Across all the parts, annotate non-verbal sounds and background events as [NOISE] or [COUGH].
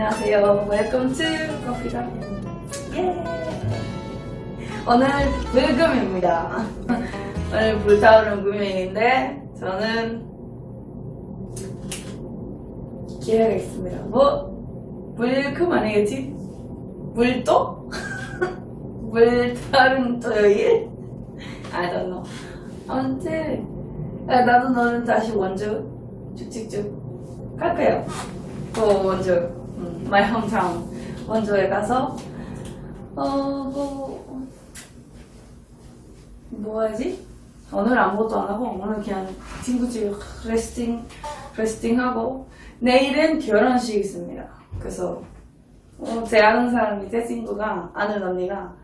안녕하세요. Welcome to 커피다. 예. 오늘 불금입니다. [LAUGHS] 오늘 불타오르는 금요일인데 저는 기회가 있습니다. 뭐 불금 아니겠지? 불도? [LAUGHS] 불타오르는 토요일? I don't know. 아무튼 야, 나도 너는 다시 원주 쭉쭉쭉 갈까요? 또 원주, 음, my hometown 원주에 가서 어뭐 뭐 하지? 오늘 아무것도 안 하고 오늘 그냥 친구 집에 레스팅 레스팅 하고 내일은 결혼식 있습니다. 그래서 어, 제 아는 사람이 제 친구가 아는 언니가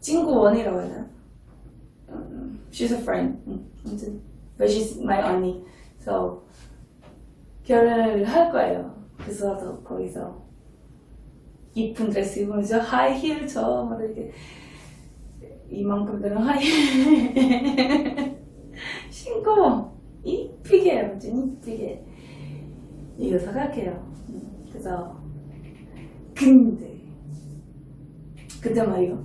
친구 원이라고 해야 되나? 음, she's a friend. 음, 아무튼 but she's my 언니. So 결혼을 할 거예요. 그래서 저 거기서 이쁜 드레스 입으면서 하이힐 저막 이렇게 이만큼 되는 하이힐 신고 이쁘게 완전 이쁘게 이어서 갈게요. 음, 그래서 근데 그때 말이요.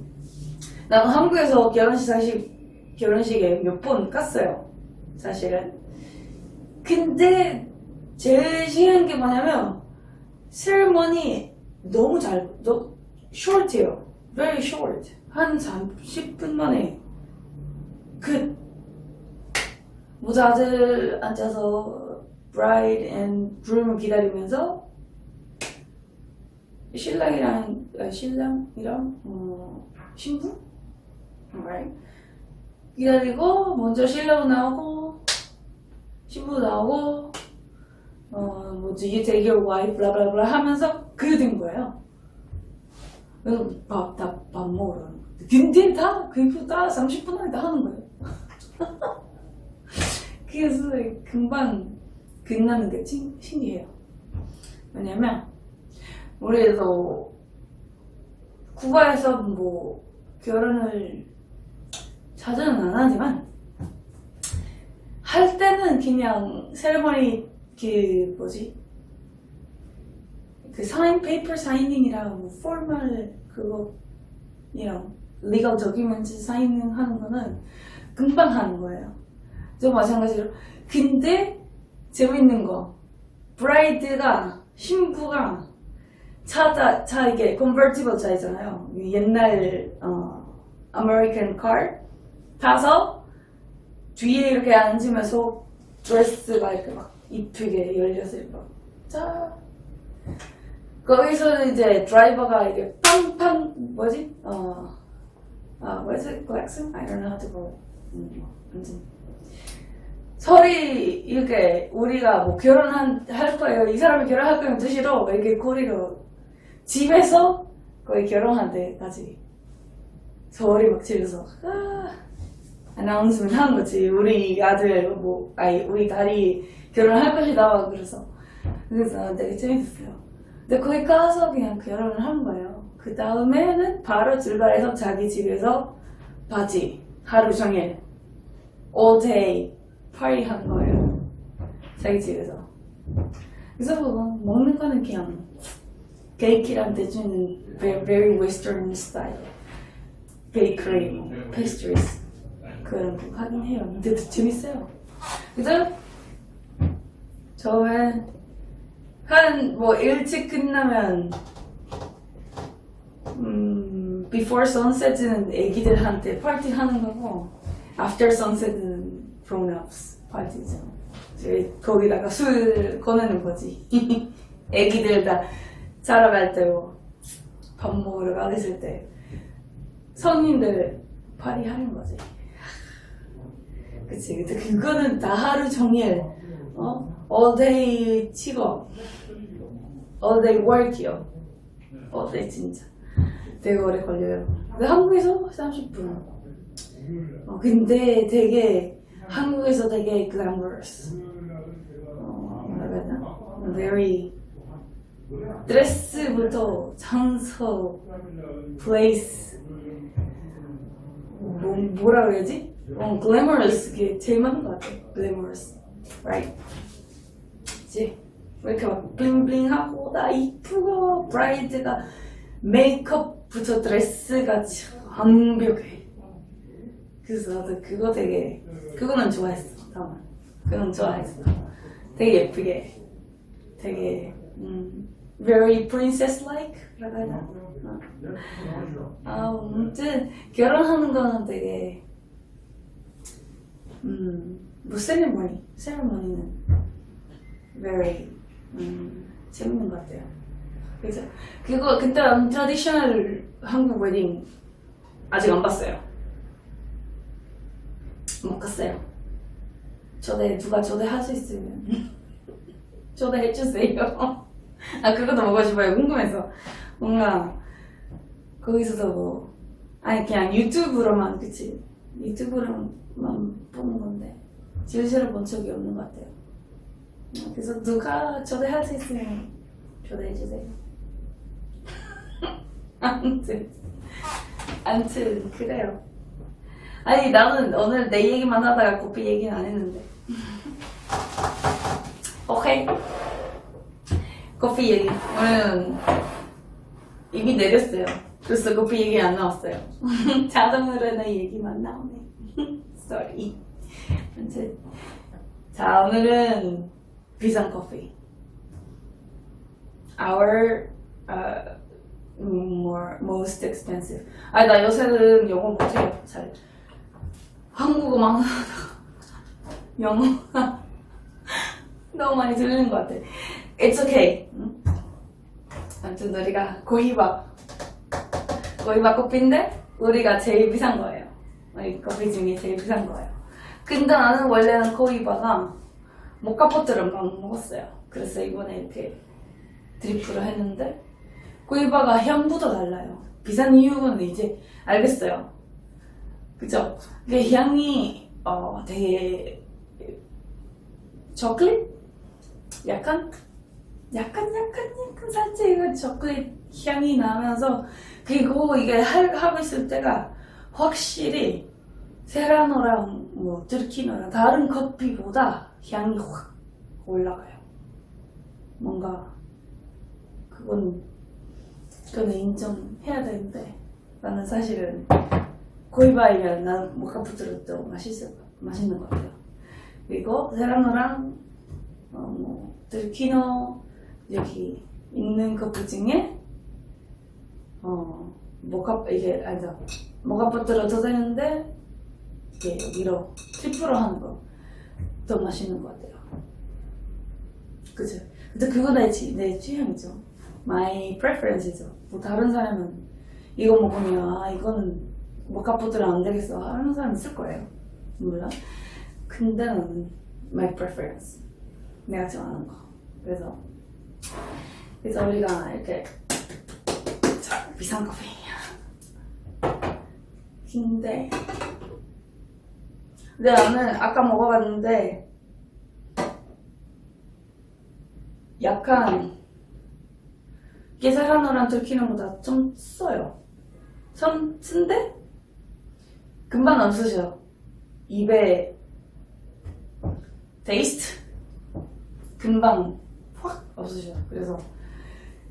나도 한국에서 결혼식 사실 결혼식에 몇 번 갔어요. 사실은. 근데 제일 신기한 게 뭐냐면 세레머니 너무 잘, 너 short해요. very short. 한 30분 만에 그 모자들 앉아서 bride and groom을 기다리면서 신랑이랑 아, 신랑이랑 어, 신부 right? 기다리고 먼저 신랑 나오고 신부 나오고 어 뭐지 take your wife 블라블라블라 하면서 그된 거예요. 그래서 밥다 밥 먹으러 가는 거예요. 근데 다 그거 다 30분 안에 다 하는 거예요. [LAUGHS] 그래서 금방 끝나는 게 신- 신기해요. 왜냐면 우리도 쿠바에서 뭐 결혼을 자주는 안 하지만 할 때는 그냥 세레머니 그 뭐지 그 사인 페이퍼 사이닝이랑 뭐 포멀 그거 이런 리걸 도큐멘트 사인하는 거는 금방 하는 거예요. 저 마찬가지로 근데 재밌는 거 브라이드가 신부가 차다 차 이게 컨버티블 차 있잖아요. 옛날 어 아메리칸 카 타서 뒤에 이렇게 앉으면서 드레스가 이렇게 막 이쁘게 열려서 막 짜. 거기서는 이제 드라이버가 이게 팡팡 뭐지? 어, 아, it? Klaxon? I don't know how to it. 음, 소리 이렇게 우리가 뭐 결혼한 할 거예요. 이 사람이 결혼할 거면 뜻이로 이렇게 소리로 집에서 거의 결혼할 때까지 소리 막 지르서 아, 아나운스먼트 한 거지. 우리 아들 뭐 아니 우리 딸이 결혼할 것이다 그래서 그래서 되게 재밌었어요. 근데 거기 가서 그냥 결혼을 한 거예요. 그 다음에는 바로 출발해서 자기 집에서 바지 하루 종일 all day 파티 한 거예요. 자기 집에서. 그래서 뭐 먹는 거는 그냥 케이크랑 대주는 very, very western style 베이커리, 뭐, pastries 그런 거 하긴 해요. 근데 재밌어요. 그래서 저는 한 뭐 일찍 끝나면 음 before sunset은 애기들한테 파티 하는 거고 after sunset은 grown-ups 파티죠. 거기다가 술 꺼내는 거지. [LAUGHS] 애기들 다 자러 갈 때고 밥 먹으러 가있을 때 성인들 파티 하는 거지. 그치. 근데 그거는 다 하루 종일 어? all day 치고 all day work이요. all 진짜. 되게 오래 걸려요. 근데 한국에서 30분. 어, 근데 되게 한국에서 되게 glamorous. 어, 해야 되나? very 드레스부터 장소, place 뭐, 뭐라 그래야지? 어, glamorous 그게 제일 맞는 것 같아. glamorous, right? 그치? 이렇게 막 블링블링하고 나 이쁘고 브라이드가 메이크업 부터 드레스가 참 완벽해. 그래서 나도 그거 되게 그거는 좋아했어. 다만 그건 좋아했어. 되게 예쁘게, 되게 음, very princess-like 라고 해야 되나? 어. 아, 아무튼 결혼하는 거는 되게 음, 뭐 세리머니, 세리머니는 very 음, 재밌는 것 같아요. 그래서 그거 그때 난 트라디셔널 한국 웨딩 아직 안 봤어요. 못 갔어요. 초대 누가 초대할 수 있으면 [LAUGHS] 초대해 주세요. 아 그것도 먹고 싶어요. 궁금해서 뭔가 거기서도 뭐 아니 그냥 유튜브로만 그치 유튜브로만 보는 건데 실제로 본 적이 없는 것 같아요. 그래서 누가 초대할 수 있으면 초대해 주세요. [LAUGHS] 아무튼 아무튼 그래요. 아니 나는 오늘 내 얘기만 하다가 고삐 얘기는 안 했는데. [LAUGHS] 오케이. 커피 얘기. 오늘은 이미 내렸어요. 그래서 커피 얘기 안 나왔어요. [LAUGHS] 자동으로 내 얘기만 나오네. Sorry. 아무튼 자 오늘은 비싼 커피. Our uh, more most expensive. 아니 나 요새는 영어 못해요. 잘 한국어만 영어 [LAUGHS] 너무 많이 들리는 것 같아. It's okay. 응? 아무튼 우리가 고히밥 고히밥 커피인데 우리가 제일 비싼 거예요. 우리 커피 중에 제일 비싼 거예요. 근데 나는 원래는 고히바가 모카포트를 막 먹었어요. 그래서 이번에 이렇게 드리프를 했는데 고히바가 향부터 달라요. 비싼 이유는 이제 알겠어요. 그죠? 그 향이 어 되게 초콜릿? 약간 약간 약간 약간 살짝 이거 초콜릿 향이 나면서 그리고 이게 할, 하고 있을 때가 확실히 세라노랑 뭐 들키노랑 다른 커피보다 향이 확 올라가요. 뭔가 그건 그건 인정해야 되는데 나는 사실은 고이바이면 난 모카푸트로도 맛있어 맛있는 것 같아요. 그리고 세라노랑 어, 뭐 들키노 여기 있는 커피 중에 어 모카 이게 아니다 모카푸트로 더 되는데 이게 여기로 트리플로 하는 거 더 맛있는 것 같아요. 그죠? 근데 그거 내, 지, 내 취향이죠. My preference이죠. 뭐 다른 사람은 이거 먹으면 아 이거는 모카포트는 안 되겠어 하는 사람 있을 거예요. 몰라. 근데 나는 my preference. 내가 좋아하는 거. 그래서 그래서 우리가 이렇게 자 비싼 커피야. 근데 근데 나는 아까 먹어봤는데 약간 게사라노랑 들키는보다 좀 써요. 좀 쓴데 금방 안 쓰죠. 입에 테이스트 금방 확 없으셔. 그래서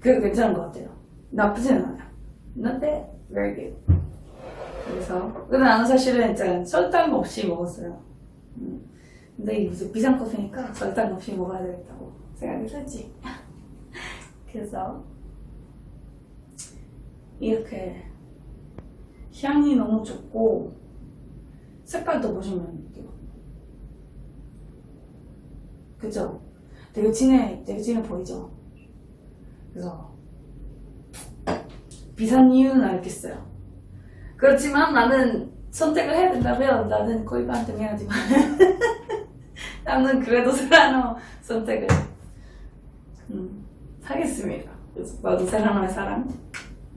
그게 괜찮은 것 같아요. 나쁘지는 않아요. Not bad, very good. 그래서 근데 나는 사실은 진짜 설탕 없이 먹었어요. 음. 근데 이게 무슨 비싼 커피니까 설탕 없이 먹어야 되겠다고 생각을 했지. [LAUGHS] 그래서 이렇게 향이 너무 좋고 색깔도 보시면 이렇게 그죠? 되게 진해, 되게 진해 보이죠? 그래서 비싼 이유는 알겠어요. 그렇지만 나는 선택을 해야 된다면 나는 코이바한테 미안하지만 [LAUGHS] 나는 그래도 세라노 선택을 음, 하겠습니다. 나도 세라노의 사랑.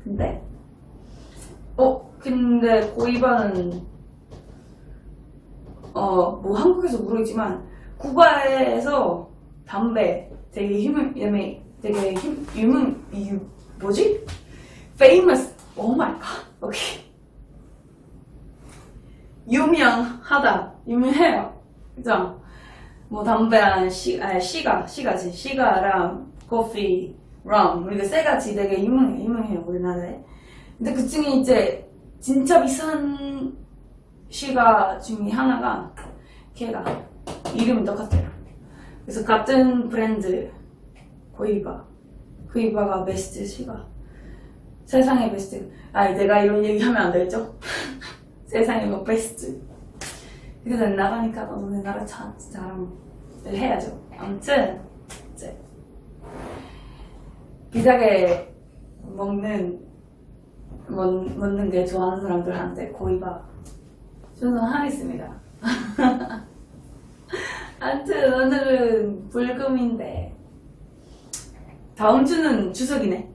근데 어 근데 고이바는 어뭐 한국에서 모르겠지만 쿠바에서 담배 되게 유명 유명 되게 힘, 유명 유 뭐지? famous 오 마이 갓 오케이 유명하다 유명해요 그죠? 뭐 담배랑 시, 아니, 시가, 시가지. 시가랑 커피, 럼. 이게 세 가지 되게 유명해, 유명해요, 우리나라에. 근데 그 중에 이제 진짜 비싼 시가 중에 하나가 걔가 이름이 똑같아요. 그래서 같은 브랜드 고이바. 고이바가 베스트 시가. 세상의 베스트. 아니, 내가 이런 얘기하면 안 되죠? [LAUGHS] 세상의 뭐 베스트. 그래서 나가니까 너네 나라 자, 자랑을 해야죠. 아무튼 이제 비싸게 먹는 먹, 먹는 게 좋아하는 사람들한테 고이바 추천하겠습니다. [LAUGHS] 아무튼 오늘은 불금인데 다음 주는 추석이네.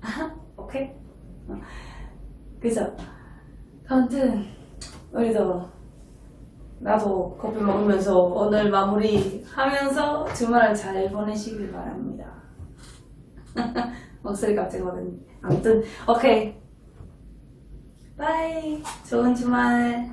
아하, [LAUGHS] 오케이. 어. 그래서 아무튼 우리도 나도 커피 먹으면서 오늘 마무리 하면서 주말을 잘 보내시길 바랍니다. [LAUGHS] 목소리 갑자기 거든 아무튼 오케이. 바이. 좋은 주말.